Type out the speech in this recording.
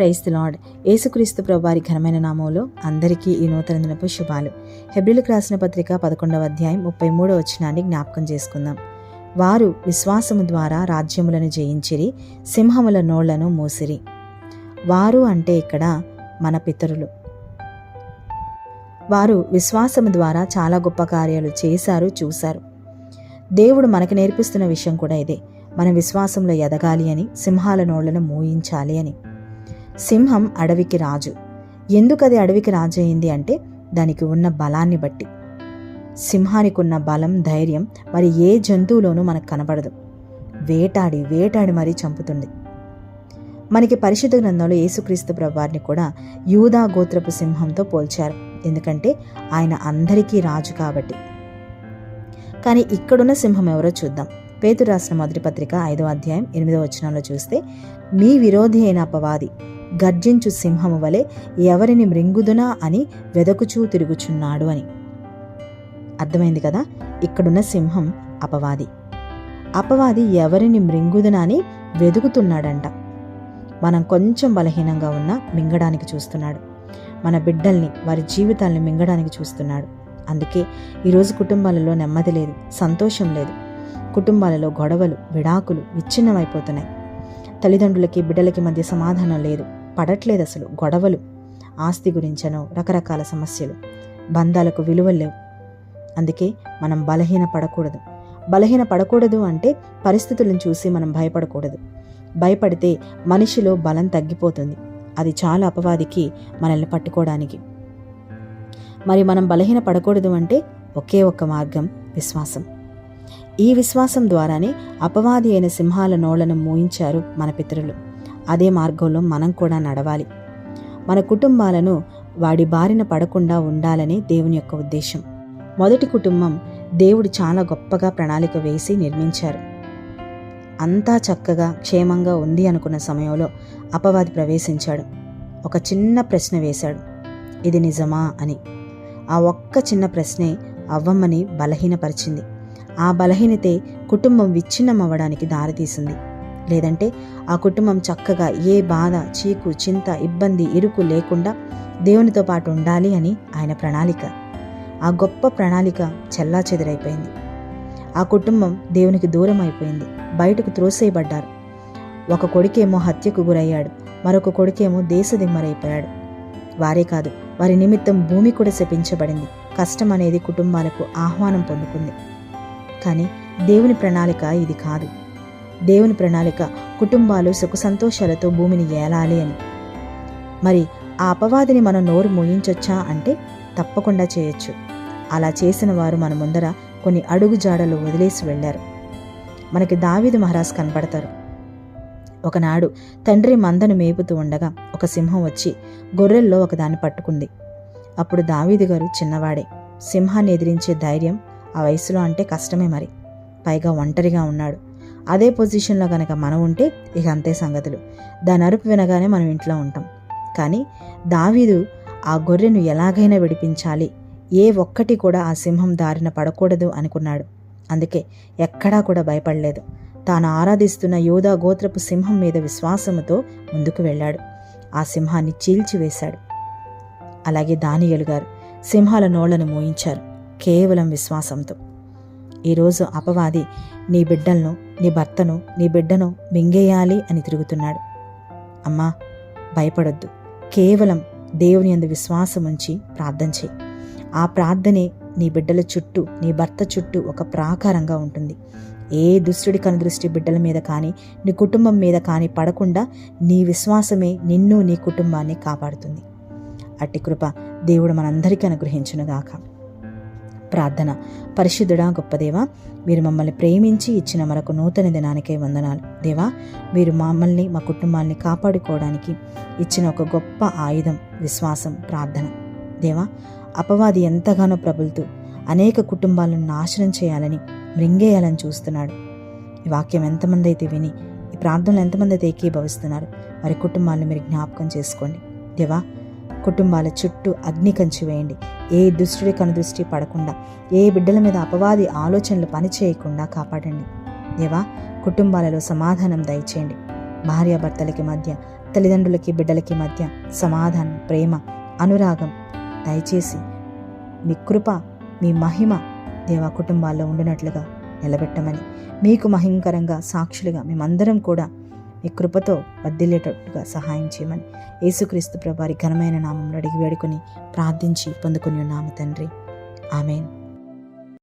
Price lord. యేసుక్రీస్తు ప్రభువారి ఘనమైన నామంలో అందరికీ ఈ నూతన దినపు శుభాలు. హెబ్రిలకు రాసిన పత్రిక పదకొండవ అధ్యాయం ముప్పై మూడవ వచనాన్ని జ్ఞాపకం చేసుకుందాం. వారు విశ్వాసము ద్వారా రాజ్యములను జయించిరి సింహముల నోళ్ళను మూసిరి. వారు అంటే ఇక్కడ మన పితరులు. వారు విశ్వాసము ద్వారా చాలా గొప్ప కార్యాలు చేశారు చూశారు. దేవుడు మనకు నేర్పిస్తున్న విషయం కూడా ఇదే. మన విశ్వాసంలో ఎదగాలి అని సింహాల నోళ్ళను మూయించాలి అని. సింహం అడవికి రాజు. ఎందుకది అడవికి రాజు అయింది అంటే దానికి ఉన్న బలాన్ని బట్టి. సింహానికి ఉన్న బలం ధైర్యం మరి ఏ జంతువులోనూ మనకు కనబడదు. వేటాడి వేటాడి మరీ చంపుతుంది. మనకి పరిశుద్ధ గ్రంథంలో యేసుక్రీస్తు ప్రభువారిని కూడా యూదా గోత్రపు సింహంతో పోల్చారు. ఎందుకంటే ఆయన అందరికీ రాజు కాబట్టి. కానీ ఇక్కడున్న సింహం ఎవరో చూద్దాం. పేతురు రాసిన మొదటి పత్రిక ఐదో అధ్యాయం ఎనిమిదో వచనంలో చూస్తే మీ విరోధి అయిన అపవాది గర్జించు సింహము వలె ఎవరిని మృంగుదునా అని వెదకుచూ తిరుగుచున్నాడు అని. అర్థమైంది కదా? ఇక్కడున్న సింహం అపవాది. అపవాది ఎవరిని మృంగుదునా అని వెదుకుతున్నాడంట. మనం కొంచెం బలహీనంగా ఉన్నా మింగడానికి చూస్తున్నాడు. మన బిడ్డల్ని వారి జీవితాల్ని మింగడానికి చూస్తున్నాడు. అందుకే ఈరోజు కుటుంబాలలో నెమ్మది లేదు సంతోషం లేదు. కుటుంబాలలో గొడవలు విడాకులు విచ్ఛిన్నమైపోతున్నాయి. తల్లిదండ్రులకి బిడ్డలకి మధ్య సమాధానం లేదు. పడట్లేదు అసలు గొడవలు. ఆస్తి గురించనో రకరకాల సమస్యలు. బంధాలకు విలువలు లేవు. అందుకే మనం బలహీన పడకూడదు. బలహీన పడకూడదు అంటే పరిస్థితులను చూసి మనం భయపడకూడదు. భయపడితే మనిషిలో బలం తగ్గిపోతుంది. అది చాలా అపవాదికి మనల్ని పట్టుకోవడానికి. మరి మనం బలహీన పడకూడదు అంటే ఒకే ఒక్క మార్గం విశ్వాసం. ఈ విశ్వాసం ద్వారానే అపవాది అయిన సింహాల నోళ్ళను మూయించారు మన పితరులు. అదే మార్గంలో మనం కూడా నడవాలి. మన కుటుంబాలను వాడి బారిన పడకుండా ఉండాలని దేవుని యొక్క ఉద్దేశం. మొదటి కుటుంబం దేవుడు చాలా గొప్పగా ప్రణాళిక వేసి నిర్మించారు. అంతా చక్కగా క్షేమంగా ఉంది అనుకున్న సమయంలో అపవాది ప్రవేశించాడు. ఒక చిన్న ప్రశ్న వేశాడు. ఇది నిజమా అని. ఆ ఒక్క చిన్న ప్రశ్నే అవ్వమ్మని బలహీనపరిచింది. ఆ బలహీనతే కుటుంబం విచ్ఛిన్నమవ్వడానికి దారితీసింది. లేదంటే ఆ కుటుంబం చక్కగా ఏ బాధ చీకు చింత ఇబ్బంది ఇరుకు లేకుండా దేవునితో పాటు ఉండాలి అని ఆయన ప్రణాళిక. ఆ గొప్ప ప్రణాళిక చెల్లా చెదిరైపోయింది ఆ కుటుంబం దేవునికి దూరం అయిపోయింది బయటకు త్రోసేయబడ్డారు ఒక కొడుకేమో హత్యకు గురయ్యాడు. మరొక కొడుకేమో దేశదిమ్మరైపోయాడు. వారే కాదు వారి నిమిత్తం భూమి కూడా శపించబడింది. కష్టం అనేది కుటుంబాలకు ఆహ్వానం పొందుకుంది. కానీ దేవుని ప్రణాళిక ఇది కాదు. దేవుని ప్రణాళిక కుటుంబాలు సుఖ సంతోషాలతో భూమిని ఏలాలి అని. మరి ఆ అపవాదిని మనం నోరు మోయించొచ్చా అంటే తప్పకుండా చేయొచ్చు. అలా చేసిన వారు మన ముందర కొన్ని అడుగు జాడలు వదిలేసి వెళ్ళారు. మనకి దావీదు మహారాజ్ కనపడతారు ఒకనాడు తండ్రి మందను మేపుతూ ఉండగా ఒక సింహం వచ్చి గొర్రెల్లో ఒకదాన్ని పట్టుకుంది. అప్పుడు దావీదు గారు చిన్నవాడే సింహాన్ని ఎదిరించే ధైర్యం ఆ వయసులో అంటే కష్టమే మరి. పైగా ఒంటరిగా ఉన్నాడు. అదే పొజిషన్లో కనుక మనం ఉంటే ఇక అంతే సంగతులు. దాని అరుపు వినగానే మనం ఇంట్లో ఉంటాం. కానీ దావీదు ఆ గొర్రెను ఎలాగైనా విడిపించాలి. ఏ ఒక్కటి కూడా ఆ సింహం దారిన పడకూడదు అనుకున్నాడు. అందుకే ఎక్కడా కూడా భయపడలేదు. తాను ఆరాధిస్తున్న యోధా గోత్రపు సింహం మీద విశ్వాసముతో ముందుకు వెళ్ళాడు. ఆ సింహాన్ని చీల్చివేశాడు అలాగే దానియలు గారు సింహాల నోళ్ళను మోయించారు. కేవలం విశ్వాసంతో. ఈరోజు అపవాది నీ బిడ్డలను నీ భర్తను నీ బిడ్డను మింగేయాలి అని తిరుగుతున్నాడు. అమ్మా భయపడొద్దు. కేవలం దేవుని అందు విశ్వాసం ఉంచి ప్రార్థన చేయి. ఆ ప్రార్థనే నీ బిడ్డల చుట్టూ నీ భర్త చుట్టూ ఒక ప్రాకారంగా ఉంటుంది. ఏ దుష్టుడి కనుదృష్టి బిడ్డల మీద కానీ నీ కుటుంబం మీద కానీ పడకుండా నీ విశ్వాసమే నిన్ను నీ కుటుంబాన్ని కాపాడుతుంది. అట్టి కృప దేవుడు మనందరికీ అనుగ్రహించునుగాక. ప్రార్థన. పరిశుద్ధుడా గొప్పదేవ మీరు మమ్మల్ని ప్రేమించి ఇచ్చిన మరొక నూతన దినానికే వందనాలు. దేవా మీరు మమ్మల్ని మా కుటుంబాన్ని కాపాడుకోవడానికి ఇచ్చిన ఒక గొప్ప ఆయుధం విశ్వాసం ప్రార్థన. దేవా అపవాది ఎంతగానో ప్రబులుతూ అనేక కుటుంబాలను నాశనం చేయాలని మృంగేయాలని చూస్తున్నాడు. ఈ వాక్యం ఎంతమంది అయితే విని ఈ ప్రార్థనలు ఎంతమంది అయితే ఏకీభవిస్తున్నారు వారి కుటుంబాలను మీరు జ్ఞాపకం చేసుకోండి. దేవా కుటుంబాల చుట్టూ అగ్ని కంచి వేయండి. ఏ దుష్టుడి కనుదృష్టి పడకుండా ఏ బిడ్డల మీద అపవాది ఆలోచనలు పనిచేయకుండా కాపాడండి. దేవా కుటుంబాలలో సమాధానం దయచేయండి. భార్యాభర్తలకి మధ్య తల్లిదండ్రులకి బిడ్డలకి మధ్య సమాధానం ప్రేమ అనురాగం దయచేసి మీ కృప మీ మహిమ దేవా కుటుంబాల్లో ఉండినట్లుగా నిలబెట్టమని మీకు మహింకరంగా సాక్షులుగా మేమందరం కూడా మీ కృపతో వర్ధిల్లేటట్టుగా సహాయం చేయమని యేసుక్రీస్తు ప్రభారి ఘనమైన నామంలో అడిగి వేడుకొని ప్రార్థించి పొందుకుని ఉన్నాము తండ్రి. ఆమెన్.